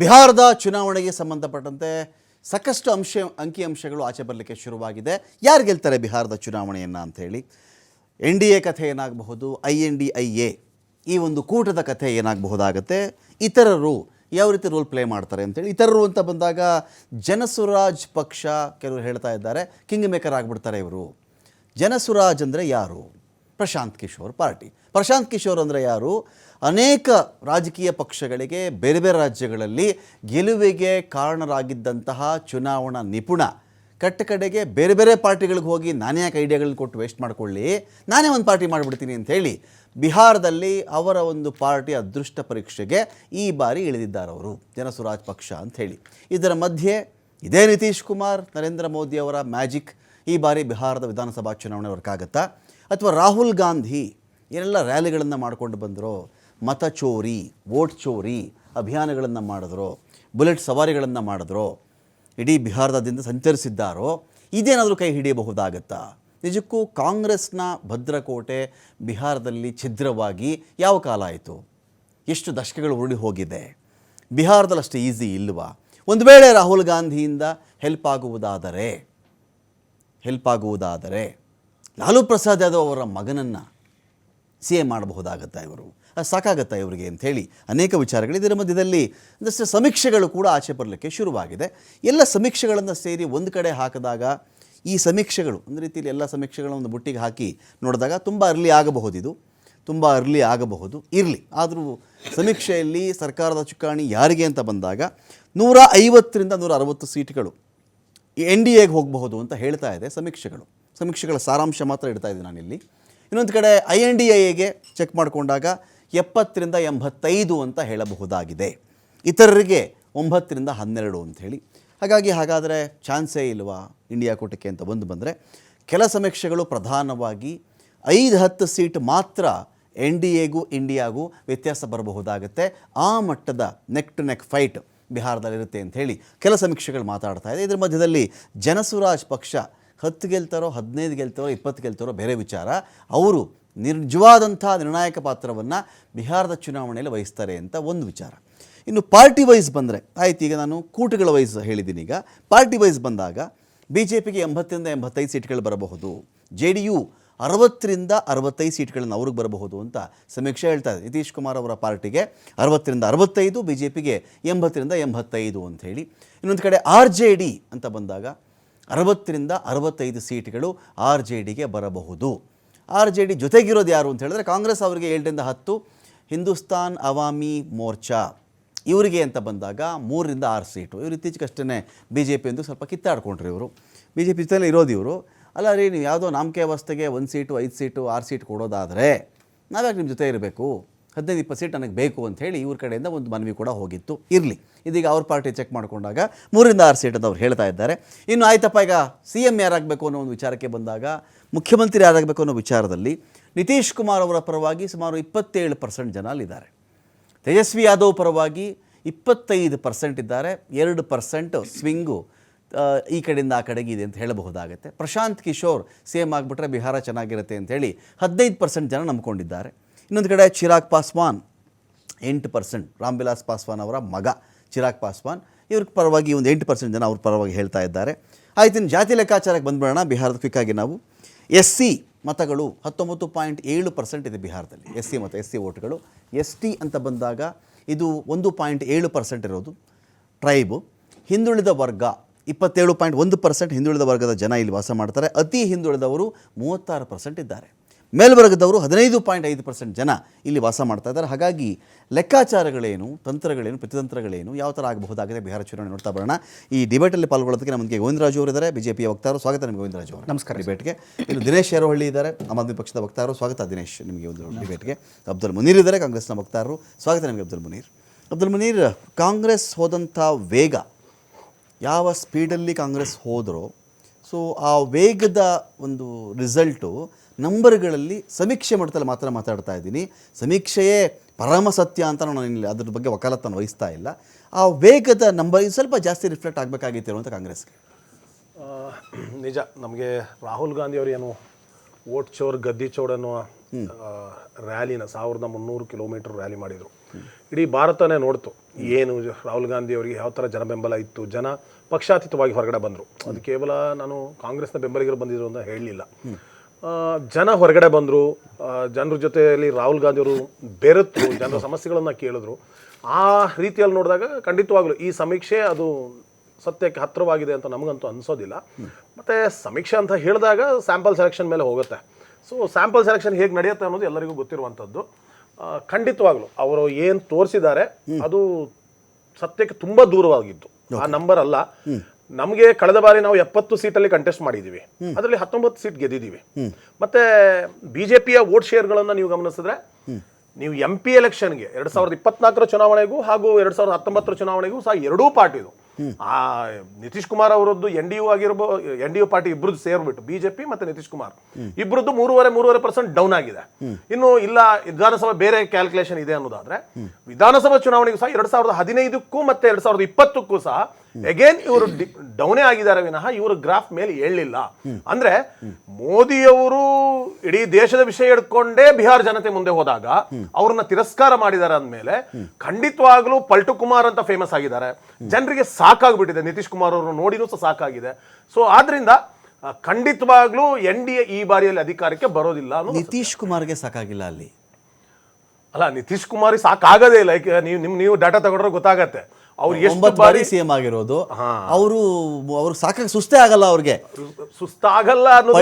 ಬಿಹಾರದ ಚುನಾವಣೆಗೆ ಸಂಬಂಧಪಟ್ಟಂತೆ ಸಾಕಷ್ಟು ಅಂಶ ಅಂಕಿಅಂಶಗಳು ಆಚೆ ಬರಲಿಕ್ಕೆ ಶುರುವಾಗಿದೆ. ಯಾರು ಗೆಲ್ತಾರೆ ಬಿಹಾರದ ಚುನಾವಣೆಯನ್ನು ಅಂಥೇಳಿ ಎನ್ ಡಿ ಎ ಕಥೆ ಏನಾಗಬಹುದು? I N D I A, ಈ ಒಂದು ಕೂಟದ ಕಥೆ ಏನಾಗಬಹುದಾಗತ್ತೆ? ಇತರರು ಯಾವ ರೀತಿ ರೋಲ್ ಪ್ಲೇ ಮಾಡ್ತಾರೆ ಅಂತೇಳಿ ಇತರರು ಅಂತ ಬಂದಾಗ ಜನಸುರಾಜ್ ಪಕ್ಷ, ಕೆಲವರು ಹೇಳ್ತಾ ಇದ್ದಾರೆ ಕಿಂಗ್ ಮೇಕರ್ ಆಗಿಬಿಡ್ತಾರೆ ಇವರು. ಜನಸುರಾಜ್ ಅಂದರೆ ಯಾರು? ಪ್ರಶಾಂತ್ ಕಿಶೋರ್ ಪಾರ್ಟಿ. ಪ್ರಶಾಂತ್ ಕಿಶೋರ್ ಅಂದರೆ ಯಾರು? ಅನೇಕ ರಾಜಕೀಯ ಪಕ್ಷಗಳಿಗೆ, ಬೇರೆ ಬೇರೆ ರಾಜ್ಯಗಳಲ್ಲಿ ಗೆಲುವಿಗೆ ಕಾರಣರಾಗಿದ್ದಂತಹ ಚುನಾವಣಾ ನಿಪುಣ. ಕಟ್ಟ ಕಡೆಗೆ ಬೇರೆ ಬೇರೆ ಪಾರ್ಟಿಗಳಿಗೆ ಹೋಗಿ ನಾನೇ ಯಾಕೆ ಐಡಿಯಾಗಳನ್ನ ಕೊಟ್ಟು ವೇಸ್ಟ್ ಮಾಡ್ಕೊಳ್ಳಿ? ನಾನೇ ಒಂದು ಪಾರ್ಟಿ ಮಾಡಿಬಿಡ್ತೀನಿ ಅಂತ ಹೇಳಿ ಬಿಹಾರದಲ್ಲಿ ಅವರ ಒಂದು ಪಾರ್ಟಿ ಅದೃಷ್ಟ ಪರೀಕ್ಷೆಗೆ ಈ ಬಾರಿ ಇಳಿದಿದ್ದಾರೆ ಅವರು. ಜನಸುರಾಜ್ ಪಕ್ಷ ಅಂಥೇಳಿ ಇದರ ಮಧ್ಯೆ ಇದೇ ನಿತೀಶ್ ಕುಮಾರ್, ನರೇಂದ್ರ ಮೋದಿ ಅವರ ಮ್ಯಾಜಿಕ್ ಈ ಬಾರಿ ಬಿಹಾರದ ವಿಧಾನಸಭಾ ಚುನಾವಣೆ ವರ್ಕ್ ಆಗುತ್ತಾ? ಅಥವಾ ರಾಹುಲ್ ಗಾಂಧಿ ಏನೆಲ್ಲ ರ್ಯಾಲಿಗಳನ್ನು ಮಾಡ್ಕೊಂಡು ಬಂದರೋ, ಮತ ಚೋರಿ, ವೋಟ್ ಚೋರಿ, ಅಭಿಯಾನಗಳನ್ನು ಮಾಡಿದ್ರು, ಬುಲೆಟ್ ಸವಾರಿಗಳನ್ನು ಮಾಡಿದ್ರು, ಇಡೀ ಬಿಹಾರದಾದ್ಯಂತ ಸಂಚರಿಸಿದ್ದಾರೋ, ಇದೇನಾದರೂ ಕೈ ಹಿಡಿಯಬಹುದಾಗತ್ತಾ? ನಿಜಕ್ಕೂ ಕಾಂಗ್ರೆಸ್ನ ಭದ್ರಕೋಟೆ ಬಿಹಾರದಲ್ಲಿ ಛಿದ್ರವಾಗಿ ಯಾವ ಕಾಲ ಆಯಿತು? ಎಷ್ಟು ದಶಕಗಳು ಉರುಳಿ ಹೋಗಿದೆ? ಬಿಹಾರದಲ್ಲಿ ಅಷ್ಟು ಈಸಿ ಇಲ್ವಾ? ಒಂದು ವೇಳೆ ರಾಹುಲ್ ಗಾಂಧಿಯಿಂದ ಹೆಲ್ಪ್ ಆಗುವುದಾದರೆ ಹೆಲ್ಪ್ ಆಗುವುದಾದರೆ ಲಾಲು ಪ್ರಸಾದ್ ಯಾದವ್ ಅವರ ಮಗನನ್ನು ಸಿ ಎ ಮಾಡಬಹುದಾಗತ್ತಾ ಇವರು? ಸಾಕಾಗತ್ತಾ ಇವರಿಗೆ ಅಂಥೇಳಿ ಅನೇಕ ವಿಚಾರಗಳು ಇದರ ಮಧ್ಯದಲ್ಲಿ ಒಂದಷ್ಟು ಸಮೀಕ್ಷೆಗಳು ಕೂಡ ಆಚೆ ಬರಲಿಕ್ಕೆ ಶುರುವಾಗಿದೆ. ಎಲ್ಲ ಸಮೀಕ್ಷೆಗಳನ್ನು ಸೇರಿ ಒಂದು ಕಡೆ ಹಾಕಿದಾಗ ಈ ಸಮೀಕ್ಷೆಗಳು, ಒಂದು ರೀತಿಯಲ್ಲಿ ಎಲ್ಲ ಸಮೀಕ್ಷೆಗಳನ್ನು ಒಂದು ಬುಟ್ಟಿಗೆ ಹಾಕಿ ನೋಡಿದಾಗ ತುಂಬ ಅರ್ಲಿ ಆಗಬಹುದಿದು, ತುಂಬ ಅರ್ಲಿ ಆಗಬಹುದು, ಇರಲಿ. ಆದರೂ ಸಮೀಕ್ಷೆಯಲ್ಲಿ ಸರ್ಕಾರದ ಚುಕ್ಕಾಣಿ ಯಾರಿಗೆ ಅಂತ ಬಂದಾಗ ನೂರ ಐವತ್ತರಿಂದ ನೂರ ಅರವತ್ತು ಸೀಟ್ಗಳು ಎನ್ ಡಿ ಎಗೆ ಹೋಗಬಹುದು ಅಂತ ಹೇಳ್ತಾ ಇದೆ ಸಮೀಕ್ಷೆಗಳು. ಸಮೀಕ್ಷೆಗಳ ಸಾರಾಂಶ ಮಾತ್ರ ಇಡ್ತಾ ಇದ್ದೀನಿ ನಾನಿಲ್ಲಿ. ಇನ್ನೊಂದು ಕಡೆ ಐ ಎನ್ ಡಿ ಎಗೆ ಚೆಕ್ ಮಾಡಿಕೊಂಡಾಗ ಎಪ್ಪತ್ತರಿಂದ ಎಂಬತ್ತೈದು ಅಂತ ಹೇಳಬಹುದಾಗಿದೆ. ಇತರರಿಗೆ ಒಂಬತ್ತರಿಂದ ಹನ್ನೆರಡು ಅಂತ ಹೇಳಿ. ಹಾಗಾಗಿ ಹಾಗಾದರೆ ಚಾನ್ಸೇ ಇಲ್ವಾ ಇಂಡಿಯಾ ಕೂಟಕ್ಕೆ ಅಂತ ಒಂದು ಬಂದರೆ? ಕೆಲ ಸಮೀಕ್ಷೆಗಳು ಪ್ರಧಾನವಾಗಿ ಐದು ಹತ್ತು ಸೀಟ್ ಮಾತ್ರ ಎನ್ ಡಿ ಎಗೂ ಇಂಡಿಯಾಗೂ ವ್ಯತ್ಯಾಸ ಬರಬಹುದಾಗುತ್ತೆ. ಆ ಮಟ್ಟದ ನೆಕ್ ಟು ನೆಕ್ ಫೈಟ್ ಬಿಹಾರದಲ್ಲಿರುತ್ತೆ ಅಂತ ಹೇಳಿ ಕೆಲ ಸಮೀಕ್ಷೆಗಳು ಮಾತಾಡ್ತಾ ಇದೆ. ಇದರ ಮಧ್ಯದಲ್ಲಿ ಜನಸುರಾಜ್ ಪಕ್ಷ ಹತ್ತು ಗೆಲ್ತಾರೋ, ಹದಿನೈದು ಗೆಲ್ತಾರೋ, ಇಪ್ಪತ್ತು ಗೆಲ್ತಾರೋ ಬೇರೆ ವಿಚಾರ. ಅವರು ನಿರ್ಜವಾದಂಥ ನಿರ್ಣಾಯಕ ಪಾತ್ರವನ್ನು ಬಿಹಾರದ ಚುನಾವಣೆಯಲ್ಲಿ ವಹಿಸ್ತಾರೆ ಅಂತ ಒಂದು ವಿಚಾರ. ಇನ್ನು ಪಾರ್ಟಿ ವೈಸ್ ಬಂದರೆ, ಆಯ್ತು ಈಗ ನಾನು ಕೂಟಗಳ ವೈಸ್ ಹೇಳಿದ್ದೀನಿ ಈಗ. ಪಾರ್ಟಿ ವೈಸ್ ಬಂದಾಗ ಬಿ ಜೆ ಪಿಗೆ ಎಂಬತ್ತರಿಂದ ಎಂಬತ್ತೈದು ಸೀಟ್ಗಳು ಬರಬಹುದು. ಜೆ ಡಿ ಯು ಅರವತ್ತರಿಂದ ಅರವತ್ತೈದು ಸೀಟ್ಗಳನ್ನು ಅವ್ರಿಗೆ ಬರಬಹುದು ಅಂತ ಸಮೀಕ್ಷೆ ಹೇಳ್ತಾ ಇದೆ. ನಿತೀಶ್ ಕುಮಾರ್ ಅವರ ಪಾರ್ಟಿಗೆ ಅರವತ್ತರಿಂದ ಅರವತ್ತೈದು ಬಿ ಜೆ ಪಿಗೆ ಎಂಬತ್ತರಿಂದ ಎಂಬತ್ತೈದು ಅಂಥೇಳಿ ಇನ್ನೊಂದು ಕಡೆ ಆರ್ ಜೆ ಡಿ ಅಂತ ಬಂದಾಗ ಅರವತ್ತರಿಂದ ಅರವತ್ತೈದು ಸೀಟ್ಗಳು ಆರ್ ಜೆ ಡಿಗೆ ಬರಬಹುದು. ಆರ್ ಜೆ ಡಿ ಜೊತೆಗಿರೋದು ಯಾರು ಅಂತ ಹೇಳಿದ್ರೆ ಕಾಂಗ್ರೆಸ್ ಅವರಿಗೆ ಏಳರಿಂದ ಹತ್ತು, ಹಿಂದೂಸ್ತಾನ್ ಅವಾಮಿ ಮೋರ್ಚಾ. ಇವರಿಗೆ ಅಂತ ಬಂದಾಗ ಮೂರರಿಂದ ಆರು ಸೀಟು. ಇವರು ಇತ್ತೀಚೆಗಷ್ಟೇ ಬಿ ಜೆ ಪಿ ಎಂದು ಸ್ವಲ್ಪ ಕಿತ್ತಾಡ್ಕೊಂಡ್ರಿ ಇವರು. ಬಿ ಜೆ ಪಿ ಜೊತೆಲೇ ಇರೋದು ಇವರು. ಅಲ್ಲ ರೀ, ನೀವು ಯಾವುದೋ ನಾಮಕೆ ವ್ಯವಸ್ಥೆಗೆ ಒಂದು ಸೀಟು, ಐದು ಸೀಟು, ಆರು ಸೀಟ್ ಕೊಡೋದಾದರೆ ನಾವ್ಯಾಕೆ ನಿಮ್ಮ ಜೊತೆ ಇರಬೇಕು? ಹದಿನೈದು, ಇಪ್ಪತ್ತು ಸೀಟ್ ನನಗೆ ಬೇಕು ಅಂತ ಹೇಳಿ ಇವ್ರ ಕಡೆಯಿಂದ ಒಂದು ಮನವಿ ಕೂಡ ಹೋಗಿತ್ತು. ಇರಲಿ. ಇದೀಗ ಅವ್ರ ಪಾರ್ಟಿ ಚೆಕ್ ಮಾಡಿಕೊಂಡಾಗ ಮೂರರಿಂದ ಆರು ಸೀಟ್ ಅಂತ ಅವ್ರು ಹೇಳ್ತಾ ಇದ್ದಾರೆ. ಇನ್ನು ಆಯ್ತಪ್ಪ ಈಗ ಸಿ ಎಂ ಯಾರಾಗಬೇಕು ಅನ್ನೋ ಒಂದು ವಿಚಾರಕ್ಕೆ ಬಂದಾಗ, ಮುಖ್ಯಮಂತ್ರಿ ಯಾರಾಗಬೇಕು ಅನ್ನೋ ವಿಚಾರದಲ್ಲಿ ನಿತೀಶ್ ಕುಮಾರ್ ಅವರ ಪರವಾಗಿ ಸುಮಾರು ಇಪ್ಪತ್ತೇಳು ಪರ್ಸೆಂಟ್ ಜನ ಅಲ್ಲಿದ್ದಾರೆ ತೇಜಸ್ವಿ ಯಾದವ್ ಪರವಾಗಿ ಇಪ್ಪತ್ತೈದು ಪರ್ಸೆಂಟ್ ಇದ್ದಾರೆ. ಎರಡು ಪರ್ಸೆಂಟ್ ಸ್ವಿಂಗು ಈ ಕಡೆಯಿಂದ ಆ ಕಡೆಗೆ ಇದೆ ಅಂತ ಹೇಳಬಹುದಾಗುತ್ತೆ. ಪ್ರಶಾಂತ್ ಕಿಶೋರ್ ಸಿ ಎಂ ಆಗಿಬಿಟ್ರೆ ಬಿಹಾರ ಚೆನ್ನಾಗಿರುತ್ತೆ ಅಂತೇಳಿ ಹದಿನೈದು ಪರ್ಸೆಂಟ್ ಜನ ನಂಬ್ಕೊಂಡಿದ್ದಾರೆ. ಇನ್ನೊಂದು ಕಡೆ ಚಿರಾಗ್ ಪಾಸ್ವಾನ್, ಎಂಟು ಪರ್ಸೆಂಟ್. ರಾಮ್ವಿಲಾಸ್ ಪಾಸ್ವಾನ್ ಅವರ ಮಗ ಚಿರಾಗ್ ಪಾಸ್ವಾನ್. ಇವ್ರ ಪರವಾಗಿ ಒಂದು ಎಂಟು ಪರ್ಸೆಂಟ್ ಜನ ಅವ್ರ ಪರವಾಗಿ ಹೇಳ್ತಾ ಇದ್ದಾರೆ. ಆಯ್ತು, ಇನ್ನು ಜಾತಿ ಲೆಕ್ಕಾಚಾರಕ್ಕೆ ಬಂದ್ಬಿಡೋಣ. ಬಿಹಾರದ ಕ್ವಿಕ್ಕಾಗಿ ನಾವು. ಎಸ್ ಸಿ ಮತಗಳು ಹತ್ತೊಂಬತ್ತು ಪಾಯಿಂಟ್ ಏಳು ಪರ್ಸೆಂಟ್ ಇದೆ ಬಿಹಾರದಲ್ಲಿ. ಎಸ್ ಸಿ ಮತ್ತು ಎಸ್ ಸಿ ಓಟ್ಗಳು ಎಸ್ ಟಿ ಅಂತ ಬಂದಾಗ ಇದು ಒಂದು ಪಾಯಿಂಟ್ ಏಳು ಪರ್ಸೆಂಟ್ ಇರೋದು ಟ್ರೈಬು. ಹಿಂದುಳಿದ ವರ್ಗ ಇಪ್ಪತ್ತೇಳು ಪಾಯಿಂಟ್ ಒಂದು ಪರ್ಸೆಂಟ್ ಹಿಂದುಳಿದ ವರ್ಗದ ಜನ ಇಲ್ಲಿ ವಾಸ ಮಾಡ್ತಾರೆ. ಅತಿ ಹಿಂದುಳಿದವರು ಮೂವತ್ತಾರು ಪರ್ಸೆಂಟ್ ಇದ್ದಾರೆ. ಮೇಲ್ವರ್ಗದವರು ಹದಿನೈದು ಪಾಯಿಂಟ್ ಐದು ಪರ್ಸೆಂಟ್ ಜನ ಇಲ್ಲಿ ವಾಸ ಮಾಡ್ತಾ ಇದ್ದಾರೆ. ಹಾಗಾಗಿ ಲೆಕ್ಕಾಚಾರಗಳೇನು ತಂತ್ರಗಳೇನು ಪ್ರತಿತಂತ್ರಗಳೇನು ಯಾವ ಥರ ಆಗಬಹುದಾಗಿದೆ ಬಿಹಾರ ಚುನಾವಣೆ ನೋಡ್ತಾ ಬರೋಣ. ಈ ಡಿಬೇಟಲ್ಲಿ ಪಾಲ್ಗೊಳ್ಳೋದಕ್ಕೆ ನಮಗೆ ಗೋವಿಂದರಾಜು ಅವರು ಇದ್ದಾರೆ. ಬಿಜೆಪಿಯ ವಕ್ತಾರರು ಸ್ವಾಗತ ನಿಮಗೆ ಗೋವಿಂದರಾಜು ಅವರು. ನಮಸ್ಕಾರ. ಡಿಬೇಟ್ಗೆ ಇನ್ನು ದಿನೇಶ್ ಯರೋಹಳ್ಳಿ ಇದ್ದಾರೆ. ಆಮ್ ಆದ್ಮಿ ಪಕ್ಷದ ವಕ್ತಾರರು ಸ್ವಾಗತ ದಿನೇಶ್ ನಿಮಗೆ ಒಂದು ಡಿಬೇಟ್ಗೆ ಅಬ್ದುಲ್ ಮುನೀರ್ ಇದ್ದಾರೆ ಕಾಂಗ್ರೆಸ್ನ ವಕ್ತಾರರು. ಸ್ವಾಗತ ನಿಮಗೆ ಅಬ್ದುಲ್ ಮುನೀರ್. ಅಬ್ದುಲ್ ಮುನೀರ್ ಕಾಂಗ್ರೆಸ್ ಹೋದಂಥ ವೇಗ ಯಾವ ಸ್ಪೀಡಲ್ಲಿ ಕಾಂಗ್ರೆಸ್ ಹೋದರೋ ಸೊ ಆ ವೇಗದ ಒಂದು ರಿಸಲ್ಟು ನಂಬರ್ಗಳಲ್ಲಿ ಸಮೀಕ್ಷೆ ಮಟ್ಟದಲ್ಲಿ ಮಾತ್ರ ಮಾತಾಡ್ತಾ ಇದ್ದೀನಿ. ಸಮೀಕ್ಷೆಯೇ ಪರಮ ಸತ್ಯ ಅಂತ ನಾನು ಇಲ್ಲಿ ಅದ್ರ ಬಗ್ಗೆ ವಕಾಲತ್ತನ್ನು ವಹಿಸ್ತಾ ಇಲ್ಲ. ಆ ವೇಗದ ನಂಬರ್ ಇದು ಸ್ವಲ್ಪ ಜಾಸ್ತಿ ರಿಫ್ಲೆಕ್ಟ್ ಆಗಬೇಕಾಗಿತ್ತು ಅಂತ ಕಾಂಗ್ರೆಸ್ಗೆ. ನಿಜ ನಮಗೆ ರಾಹುಲ್ ಗಾಂಧಿ ಅವರು ಏನು ಓಟ್ ಚೋರ್ ಗದ್ದಿ ಚೋರ್ ಅನ್ನುವ ರ್ಯಾಲಿನ ಸಾವಿರದ ಮುನ್ನೂರು ಕಿಲೋಮೀಟರ್ ರ್ಯಾಲಿ ಮಾಡಿದರು. ಇಡೀ ಭಾರತನೇ ನೋಡ್ತು ಏನು ರಾಹುಲ್ ಗಾಂಧಿ ಅವರಿಗೆ ಯಾವ ಥರ ಜನ ಬೆಂಬಲ ಇತ್ತು, ಜನ ಪಕ್ಷಾತೀತವಾಗಿ ಹೊರಗಡೆ ಬಂದರು. ಅದು ಕೇವಲ ನಾನು ಕಾಂಗ್ರೆಸ್ನ ಬೆಂಬಲಿಗರು ಬಂದಿದ್ರು ಅಂತ ಹೇಳಲಿಲ್ಲ. ಜನ ಹೊರಗಡೆ ಬಂದರು ಜನರ ಜೊತೆಯಲ್ಲಿ ರಾಹುಲ್ ಗಾಂಧಿ ಅವರು ಬೆರೆತು, ಜನರ ಸಮಸ್ಯೆಗಳನ್ನು ಕೇಳಿದ್ರು. ಆ ರೀತಿಯಲ್ಲಿ ನೋಡಿದಾಗ ಖಂಡಿತವಾಗ್ಲೂ ಈ ಸಮೀಕ್ಷೆ ಅದು ಸತ್ಯಕ್ಕೆ ಹತ್ತಿರವಾಗಿದೆ ಅಂತ ನಮಗಂತೂ ಅನಿಸೋದಿಲ್ಲ. ಮತ್ತು ಸಮೀಕ್ಷೆ ಅಂತ ಹೇಳಿದಾಗ ಸ್ಯಾಂಪಲ್ ಸೆಲೆಕ್ಷನ್ ಮೇಲೆ ಹೋಗುತ್ತೆ. ಸೊ ಸ್ಯಾಂಪಲ್ ಸೆಲೆಕ್ಷನ್ ಹೇಗೆ ನಡೆಯುತ್ತೆ ಅನ್ನೋದು ಎಲ್ಲರಿಗೂ ಗೊತ್ತಿರುವಂಥದ್ದು. ಖಂಡಿತವಾಗ್ಲೂ ಅವರು ಏನು ತೋರಿಸಿದ್ದಾರೆ ಅದು ಸತ್ಯಕ್ಕೆ ತುಂಬ ದೂರವಾಗಿದ್ದು. ಆ ನಂಬರ್ ಅಲ್ಲ. ನಮಗೆ ಕಳೆದ ಬಾರಿ ನಾವು ಎಪ್ಪತ್ತು ಸೀಟಲ್ಲಿ ಕಂಟೆಸ್ಟ್ ಮಾಡಿದ್ದೀವಿ ಅದರಲ್ಲಿ ಹತ್ತೊಂಬತ್ತು ಸೀಟ್ ಗೆದ್ದಿದ್ದೀವಿ ಮತ್ತೆ ಬಿಜೆಪಿಯ ವೋಟ್ ಶೇರ್ಗಳನ್ನು ನೀವು ಗಮನಿಸಿದ್ರೆ ನೀವು ಎಂ ಪಿ ಎಲೆಕ್ಷನ್ಗೆ ಎರಡ್ ಸಾವಿರದ ಇಪ್ಪತ್ನಾಲ್ಕರ ಚುನಾವಣೆಗೂ ಹಾಗೂ ಎರಡ್ ಸಾವಿರದ ಹತ್ತೊಂಬತ್ತರ ಚುನಾವಣೆಗೂ ಸಹ ಎರಡೂ ಪಾರ್ಟಿದು ಆ, ನಿತೀಶ್ ಕುಮಾರ್ ಅವರದ್ದು ಎನ್ ಡಿ ಯು ಆಗಿರ್ಬೋ, ಎನ್ ಡಿ ಯು ಪಾರ್ಟಿ ಇಬ್ಬರದ್ದು ಸೇರ್ಬಿಟ್ಟು, ಬಿಜೆಪಿ ಮತ್ತೆ ನಿತೀಶ್ ಕುಮಾರ್. ಇಬ್ಬರದ್ದು ಮೂರುವರೆ ಮೂರುವರೆ ಪರ್ಸೆಂಟ್ ಡೌನ್ ಆಗಿದೆ. ಇನ್ನು ಇಲ್ಲ, ವಿಧಾನಸಭಾ ಬೇರೆ ಕ್ಯಾಲ್ಕುಲೇಷನ್ ಇದೆ ಅನ್ನೋದಾದ್ರೆ, ವಿಧಾನಸಭಾ ಚುನಾವಣೆಗೂ ಸಹ ಎರಡ್ ಸಾವಿರದ ಹದಿನೈದಕ್ಕೂ ಮತ್ತೆ ಎರಡ್ ಸಾವಿರದ ಇಪ್ಪತ್ತಕ್ಕೂ ಸಹ ಅಗೇನ್ ಇವರು ಡೌನೇ ಆಗಿದ್ದಾರೆ ವಿನಃ ಇವರು ಗ್ರಾಫ್ ಮೇಲೆ ಏಳಲಿಲ್ಲ. ಅಂದ್ರೆ ಮೋದಿಯವರು ಇಡೀ ದೇಶದ ವಿಷಯ ಹಿಡ್ಕೊಂಡೇ ಬಿಹಾರ್ ಜನತೆ ಮುಂದೆ ಹೋದಾಗ ಅವ್ರನ್ನ ತಿರಸ್ಕಾರ ಮಾಡಿದ್ದಾರೆ ಅಂದಮೇಲೆ ಖಂಡಿತವಾಗ್ಲೂ ಪಲ್ಟು ಕುಮಾರ್ ಅಂತ ಫೇಮಸ್ ಆಗಿದ್ದಾರೆ. ಜನರಿಗೆ ಸಾಕಾಗ್ಬಿಟ್ಟಿದೆ. ನಿತೀಶ್ ಕುಮಾರ್ ಅವರು ನೋಡಿನೂ ಸಹ ಸಾಕಾಗಿದೆ. ಸೊ ಆದ್ರಿಂದ ಖಂಡಿತವಾಗ್ಲೂ ಎನ್ ಡಿ ಎ ಈ ಬಾರಿಯಲ್ಲಿ ಅಧಿಕಾರಕ್ಕೆ ಬರೋದಿಲ್ಲ ನಿತೀಶ್ ಕುಮಾರ್ಗೆ ಸಾಕಾಗಿಲ್ಲ ಅಲ್ಲಿ? ಅಲ್ಲ ನಿತೀಶ್ ಕುಮಾರ್ ಸಾಕಾಗೋದೇ ಇಲ್ಲ. ನೀವು ನಿಮ್ ನೀವು ಡಾಟಾ ತಗೊಂಡ್ರೆ ಗೊತ್ತಾಗತ್ತೆ. ಅವ್ರು ಎಷ್ಟು ಬಾರಿ ಸಿ ಎಂ ಆಗಿರೋದು. ಅವರು ಅವ್ರಿಗೆ ಸಾಕಾಗಿ ಸುಸ್ತೇ ಆಗಲ್ಲ ಅವ್ರಿಗೆ. ಸುಸ್ತಾಗಲ್ಲ ಅನ್ನೋದು